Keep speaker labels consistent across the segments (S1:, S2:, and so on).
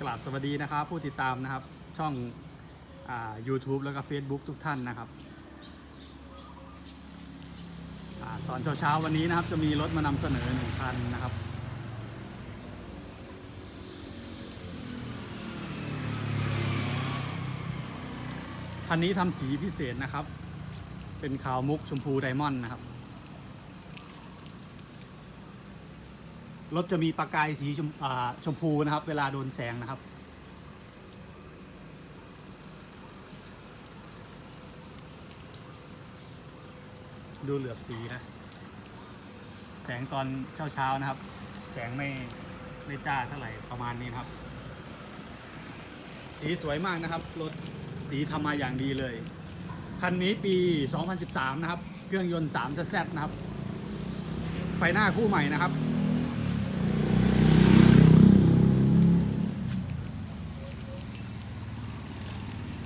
S1: กราบสวัสดีนะครับ ผู้ติดตามนะครับช่องอ YouTube แล้วก็ Facebook ทุกท่านนะครับอตอนเช้าๆวันนี้นะครับ จะมีรถมานำเสนอหนึ่งคันนะครับ คันนี้ทำสีพิเศษนะครับ เป็นขาวมุกชมพูไดมอนด์นะครับ รถจะมีประกายสีชมชมพูนะครับ เวลาโดนแสงนะครับ ดูเหลือบสีนะ แสงตอนเช้าๆนะครับ แสงไม่ไม่จ้าเท่าไหร่ประมาณนี้นครับ สีสวยมากนะครับ รถสีทำมาอย่างดีเลย คันนี้ปี 2013 นะครับ เครื่องยนต์3 z นะครับ ไฟหน้าคู่ใหม่นะครับ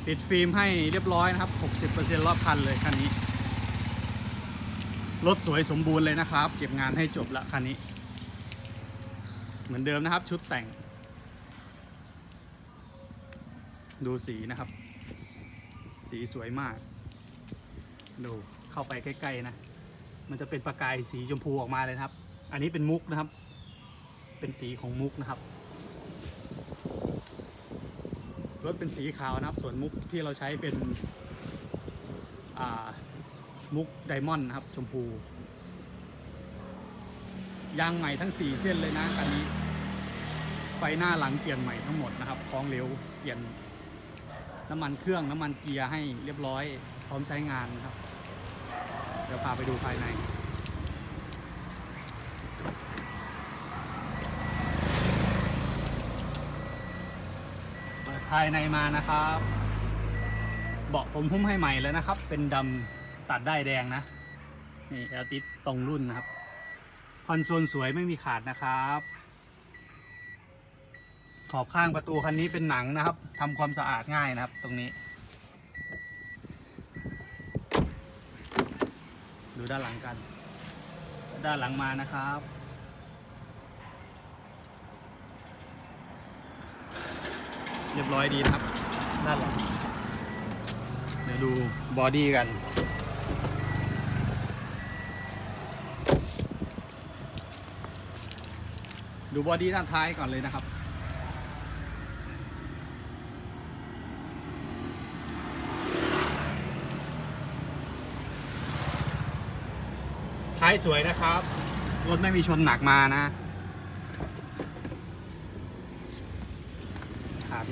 S1: ติดฟิล์มให้เรียบร้อยนะครับ 60%รอบคันเลยคันนี้ รถสวยสมบูรณ์เลยนะครับ เก็บงานให้จบละคันนี้ เหมือนเดิมนะครับชุดแต่ง ดูสีนะครับ สีสวยมาก ดูเข้าไปใกล้ๆนะ มันจะเป็นประกายสีชมพูออกมาเลยครับ อันนี้เป็นมุกนะครับ เป็นสีของมุกนะครับ รถเป็นสีขาวนะครับ ส่วนมุกที่เราใช้เป็นมุกไดมอนด์นะครับ ชมพู ยางใหม่ทั้ง 4 เส้นเลยนะคันนี้ ไฟหน้าหลังเปลี่ยนใหม่ทั้งหมดนะครับคล้องเร็วเปลี่ยนน้ำมันเครื่องน้ำมันเกียร์ให้เรียบร้อย พร้อมใช้งานนะครับ เดี๋ยวพาไปดูภายใน เปิด ภายในมานะครับ เบาะผมหุ้มให้ใหม่เลยนะครับ เป็นดำตัดได้แดงนะ นี่แอลติดตรงรุ่นนะครับคอนโซลสวยไม่มีขาดนะครับ ขอบข้างประตูคันนี้เป็นหนังนะครับทำความสะอาดง่ายนะครับ ตรงนี้ ดูด้านหลังกัน ด้านหลังมานะครับ เรียบร้อยดีนะครับ ด้านหลัง เดี๋ยวดูบอดี้กัน ดูบอดี้ด้านท้ายก่อนเลยนะครับท้ายสวยนะครับ รถไม่มีชนหนักมานะ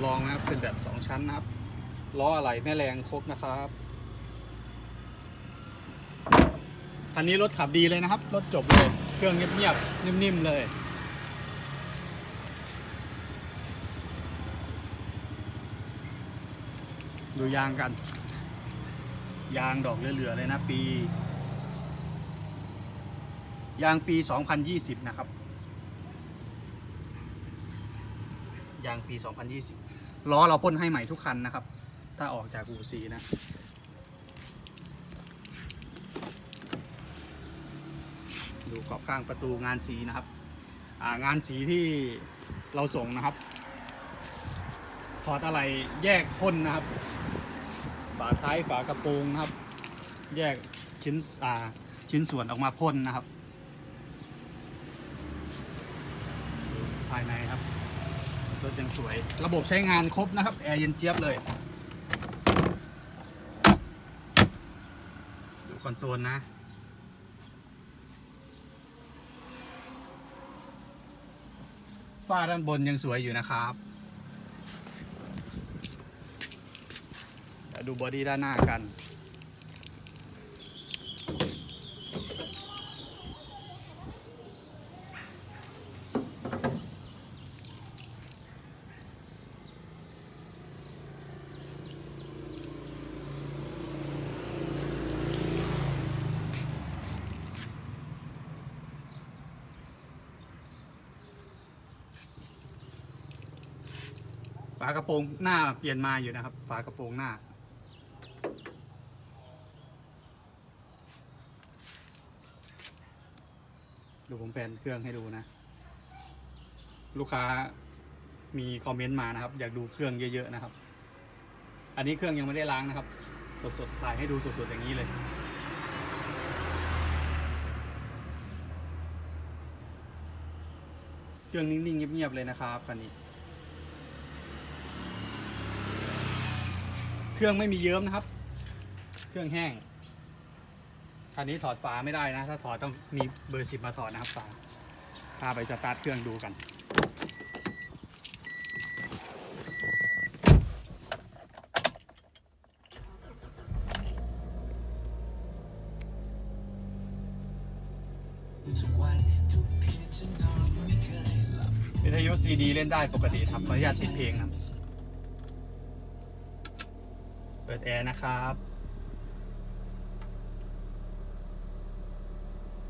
S1: ขาดรองนะครับเป็นแบบ2ชั้นนะครับล้ออะไรแม่แรงครบนะครับคันนี้รถขับดีเลยนะครับ รถจบเลย เครื่องเงียบๆนิ่มๆเลยดูยางกัน ยางดอกเหลือๆเลยนะปี ยางปี 2020 นะครับ ยางปี 2020 ล้อเราพ่นให้ใหม่ทุกคันนะครับ ถ้าออกจากอูซีนะ ดูขอบข้างประตูงานสีนะครับงานสีที่เราส่งนะครับ ถอดอะไรแยกพ่นนะครับฝาท้ายฝากระโปรงนะครับ แยกชิ้นอ่าชิ้นส่วนออกมาพ่นนะครับ ภายในครับ รถยังสวย ระบบใช้งานครบนะครับ แอร์เย็นเจี๊ยบเลย ดูคอนโซลนะ ฝ้าด้านบนยังสวยอยู่นะครับดูบอดี้ด้านหน้ากัน ฝากระโปรงหน้าเปลี่ยนมาอยู่นะครับ ฝากระโปรงหน้า ดูผมแปลนเครื่องให้ดูนะ ลูกค้ามีคอมเมนต์มานะครับ อยากดูเครื่องเยอะๆนะครับ อันนี้เครื่องยังไม่ได้ล้างนะครับ สดๆถ่ายให้ดูสดๆอย่างนี้เลยเครื่องนิ่งๆเงียบๆเลยนะครับคันนี้ เครื่องไม่มีเยิ้มนะครับ เครื่องแห้งคันนี้ถอดฝาไม่ได้นะ ถ้าถอดต้องมีเบอร์สิบมาถอดนะครับฝาพาไปสตาร์ทเครื่องดูกันวิทยุซีดีเล่นได้ปกติครับขออนุญาตปิดเพลงครับ เปิ ดแอร์นะครับ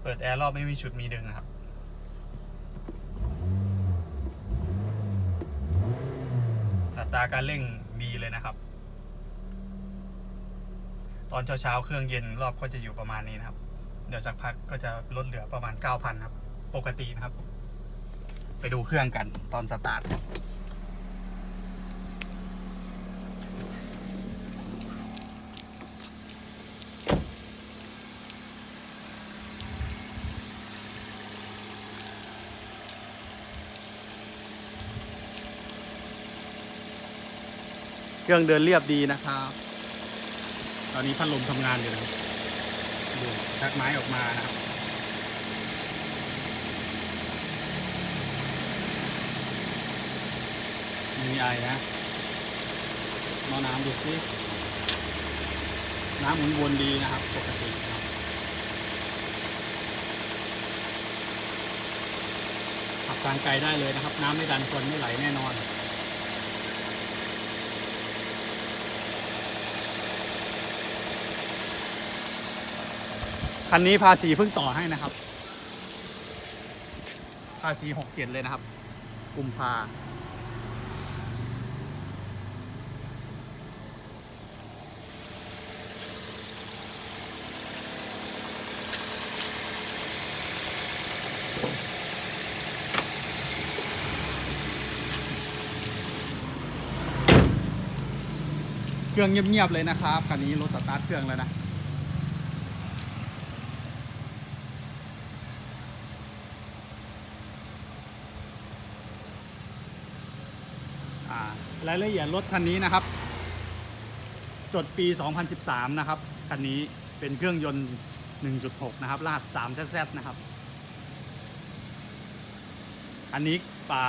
S1: เปิดแอร์รอบไม่มีชุดมีดึงนะครับอัตราการเร่งดีเลยนะครับ ตอนเช้าๆเครื่องเย็นรอบก็จะอยู่ประมาณนี้นะครับ เดี๋ยวสักพักก็จะลดเหลือประมาณ 9,000 ครับ ปกตินะครับ ไปดูเครื่องกันตอนสตาร์ท เครื่องเดินเรียบดีนะครับ ตอนนี้พัดลมทำงานอยู่นะครับดูชักไม้ออกมานะครับมีไอนะมองน้ำดูสิน้ำหมุนวนดีนะครับ ปกติครับขับทางไกลได้เลยนะครับ น้ำไม่ดันคนไม่ไหลแน่นอน คันนี้ภาษีเพิ่งต่อให้นะครับ ภาษีหกเจ็ดเลยนะครับ กุมภาเครื่องเงียบๆเลยนะครับคันนี้รถสตาร์ทเครื่องแล้วนะ รายละเอียดรถคันนี้นะครับ จดปี 2013 นะครับ คันนี้เป็นเครื่องยนต์ 1.6 นะครับ รหัส 3ZZ นะครับ อันนี้ป่า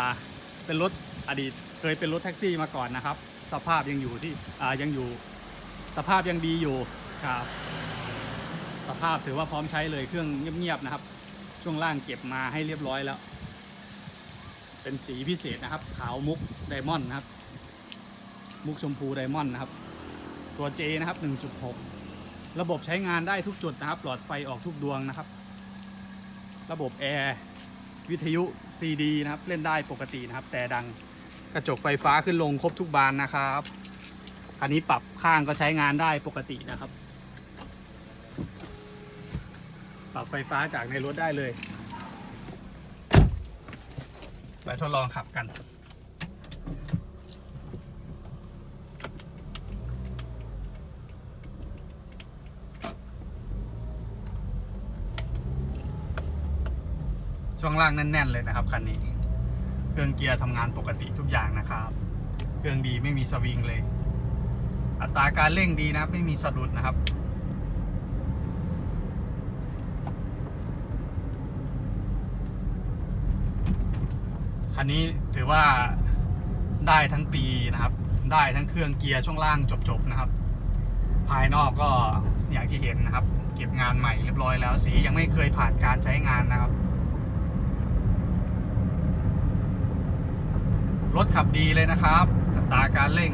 S1: เป็นรถอดีตเคยเป็นรถแท็กซี่มาก่อนนะครับ สภาพยังอยู่ที่อ่ายังอยู่สภาพยังดีอยู่ครับ สภาพถือว่าพร้อมใช้เลยเครื่องเงียบๆนะครับ ช่วงล่างเก็บมาให้เรียบร้อยแล้ว เป็นสีพิเศษนะครับ ขาวมุกไดมอนด์นะครับ มุกชมพูไดมอนด์นะครับ ตัว J นะครับ 1.6 ระบบใช้งานได้ทุกจุดนะครับ หลอดไฟออกทุกดวงนะครับ ระบบแอร์วิทยุ CD นะครับ เล่นได้ปกตินะครับ แต่ดังกระจกไฟฟ้าขึ้นลงครบทุกบานนะครับอันนี้ปรับข้างก็ใช้งานได้ปกตินะครับ ปรับไฟฟ้าจากในรถได้เลย ไปทดลองขับกัน ช่วงล่างแน่นๆเลยนะครับคันนี้ เครื่องเกียร์ทำงานปกติทุกอย่างนะครับ เครื่องดีไม่มีสวิงเลย อัตราการเร่งดีนะครับไม่มีสะดุดนะครับคันนี้ถือว่าได้ทั้งปีนะครับ ได้ทั้งเครื่องเกียร์ช่วงล่างจบๆนะครับ ภายนอกก็อย่างที่เห็นนะครับ เก็บงานใหม่เรียบร้อยแล้วสียังไม่เคยผ่านการใช้งานนะครับ รถขับดีเลยนะครับตาการเร่ง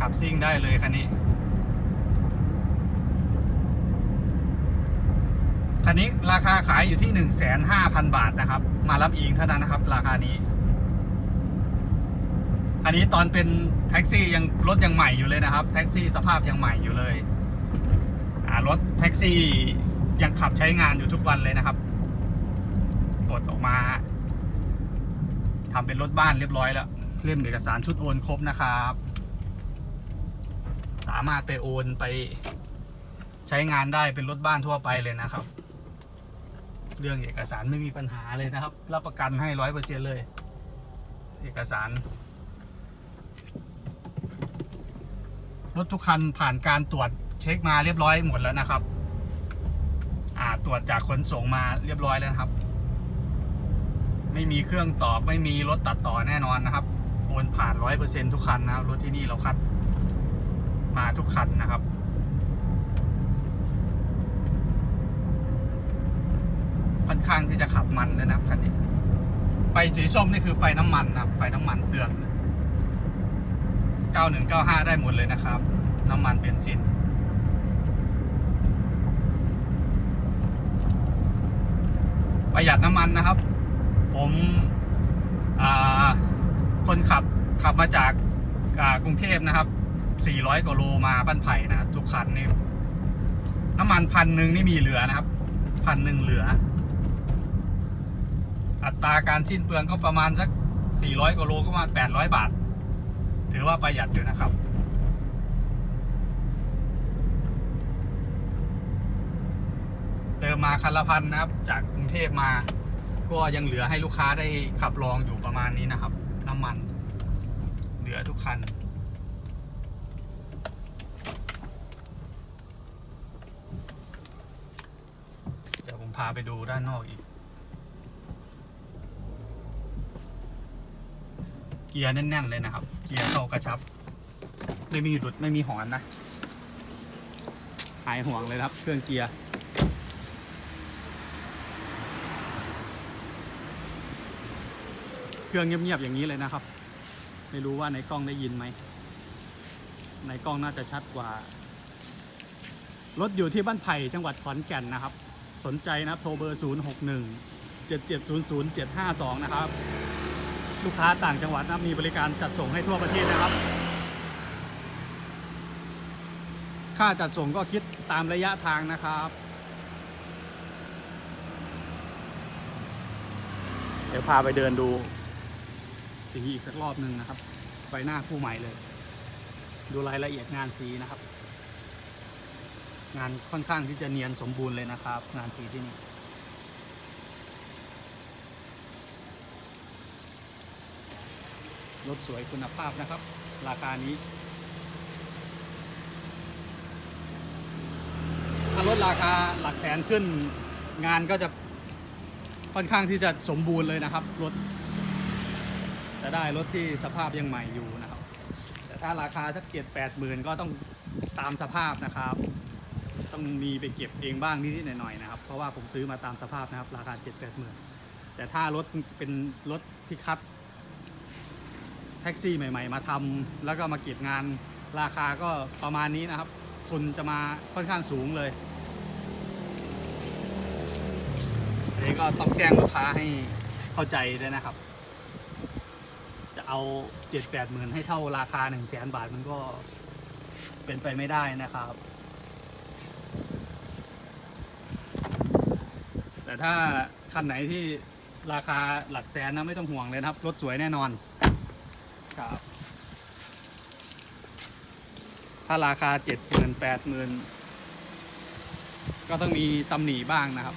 S1: ขับซิ่งได้เลยคันนี้ คันนี้ราคาขายอยู่ที่ 1,500,000 บาทนะครับ มารับเองเท่านั้นนะครับ ราคานี้ คันนี้ตอนเป็นแท็กซี่ยังรถยังใหม่อยู่เลยนะครับ แท็กซี่สภาพยังใหม่อยู่เลยรถแท็กซี่ยังขับใช้งานอยู่ทุกวันเลยนะครับปลดออกมา ทำเป็นรถบ้านเรียบร้อยแล้ว เล่มเอกสารชุดโอนครบนะครับ สามารถไปโอนไปใช้งานได้เป็นรถบ้านทั่วไปเลยนะครับ เรื่องเอกสารไม่มีปัญหาเลยนะครับ รับประกันให้ร้อยเปอร์เซ็นเลย เอกสาร รถทุกคันผ่านการตรวจเช็คมาเรียบร้อยหมดแล้วนะครับ อ่าตรวจจากขนส่งมาเรียบร้อยแล้วครับ ไม่มีเครื่องตอบไม่มีรถตัดต่อแน่นอนนะครับโอนผ่านร้อยเปอร์เซ็นทุกคันนะครับรถที่นี่เราคัด มาทุกคันนะครับค่อนข้างที่จะขับมันเลยนะครับคันนี้ ไฟสีส้มนี่คือไฟน้ำมันนะครับ ไฟน้ำมันเตือน9195 ได้หมดเลยนะครับ น้ำมันเบนซินประหยัดน้ำมันนะครับ ผมคนขับขับมาจากกรุงเทพนะครับ 400กว่าโลมาบ้านไผ่นะทุกคันนี่น้ำมันพันหนึ่งนี่มีเหลือนะครับพันหนึ่งเหลือ อัตราการสิ้นเปลืองก็ประมาณสัก 400กว่าโลก็ประมาณ 800 บาท ถือว่าประหยัดอยู่นะครับเติมมาคันละพันนะครับ จากกรุงเทพมา ก็ยังเหลือให้ลูกค้าได้ขับลองอยู่ประมาณนี้นะครับ น้ำมัน เหลือทุกคัน เดี๋ยวผมพาไปดูด้านนอกอีก เกียร์แน่นๆเลยนะครับ เกียร์เข้ากระชับ ไม่มีหลุดไม่มีหอนนะ หายห่วงเลยครับ เครื่องเกียร์ เครื่องเงียบๆอย่างนี้เลยนะครับ ไม่รู้ว่าในกล้องได้ยินไหม ในกล้องน่าจะชัดกว่า รถอยู่ที่บ้านไผ่จังหวัดขอนแก่นนะครับ สนใจนะโทรเบอร์ 0 6 1 7 7 0 0 7 5 2 นะครับ ลูกค้าต่างจังหวัดนะมีบริการจัดส่งให้ทั่วประเทศนะครับ ค่าจัดส่งก็คิดตามระยะทางนะครับเดี๋ยวพาไปเดินดู สีอีกสักรอบหนึ่งนะครับไฟหน้าคู่ใหม่เลย ดูรายละเอียดงานสีนะครับ งานค่อนข้างที่จะเนียนสมบูรณ์เลยนะครับ งานสีที่นี่รถสวยคุณภาพนะครับ ราคานี้ถ้ารถราคาหลักแสนขึ้นงานก็จะค่อนข้างที่จะสมบูรณ์เลยนะครับรถ จะได้รถที่สภาพยังใหม่อยู่นะครับ แต่ถ้าราคาสักเจ็ดแปดหมื่นก็ต้องตามสภาพนะครับ ต้องมีไปเก็บเองบ้างนิดๆหน่อยๆนะครับ เพราะว่าผมซื้อมาตามสภาพนะครับ ราคาเจ็ดแปดหมื่นแต่ถ้ารถเป็นรถที่คัดแท็กซี่ใหม่ ๆ มาทำแล้วก็มาเก็บงานราคาก็ประมาณนี้นะครับ ทุนจะมาค่อนข้างสูงเลยอันนี้ก็ต้องแจ้งลูกค้าให้เข้าใจด้วยนะครับ เอาเจ็ดแปดหมื่นให้เท่าราคาหนึ่งแสนบาทมันก็เป็นไปไม่ได้นะครับ แต่ถ้าคันไหนที่ราคาหลักแสนนะไม่ต้องห่วงเลยนะครับ รถสวยแน่นอนครับถ้าราคาเจ็ดหมื่นแปดหมื่นก็ต้องมีตำหนิบ้างนะครับ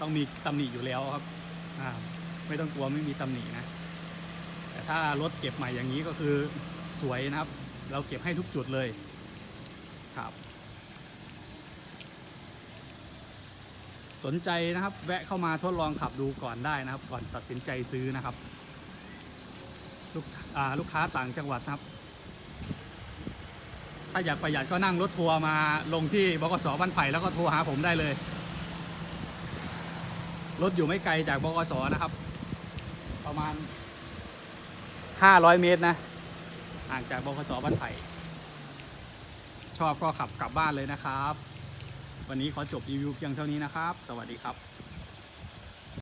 S1: ต้องมีตำหนิอยู่แล้วครับอ่า ไม่ต้องกลัวไม่มีตำหนินะ แต่ถ้ารถเก็บใหม่อย่างนี้ก็คือสวยนะครับ เราเก็บให้ทุกจุดเลยครับสนใจนะครับ แวะเข้ามาทดลองขับดูก่อนได้นะครับ ก่อนตัดสินใจซื้อนะครับ ลูกลูกค้าต่างจังหวัดครับ ถ้าอยากประหยัดก็นั่งรถทัวร์มาลงที่บกสบ้านไผ่แล้วก็โทรหาผมได้เลย รถอยู่ไม่ไกลจากบกสนะครับ ประมาณ 500 เมตรนะห่างจากบกสบ้านไผ่ชอบก็ขับกลับบ้านเลยนะครับ วันนี้ขอจบรีวิวเพียงเท่านี้นะครับ สวัสดีครับ